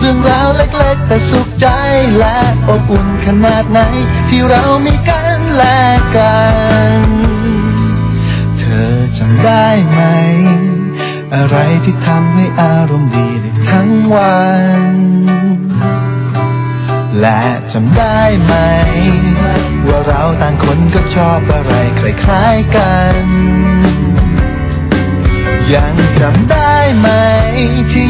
เรื่องราวเล็กๆแต่สุขใจและอบอุ่นขนาดไหน ที่เรามีกันและกัน เธอจำได้ไหม อะไรที่ทำให้อารมณ์ดีได้ทั้งวัน และจำได้ไหม ว่าเราต่างคนก็ชอบอะไรคล้ายๆกัน ยังจำได้ไหมที่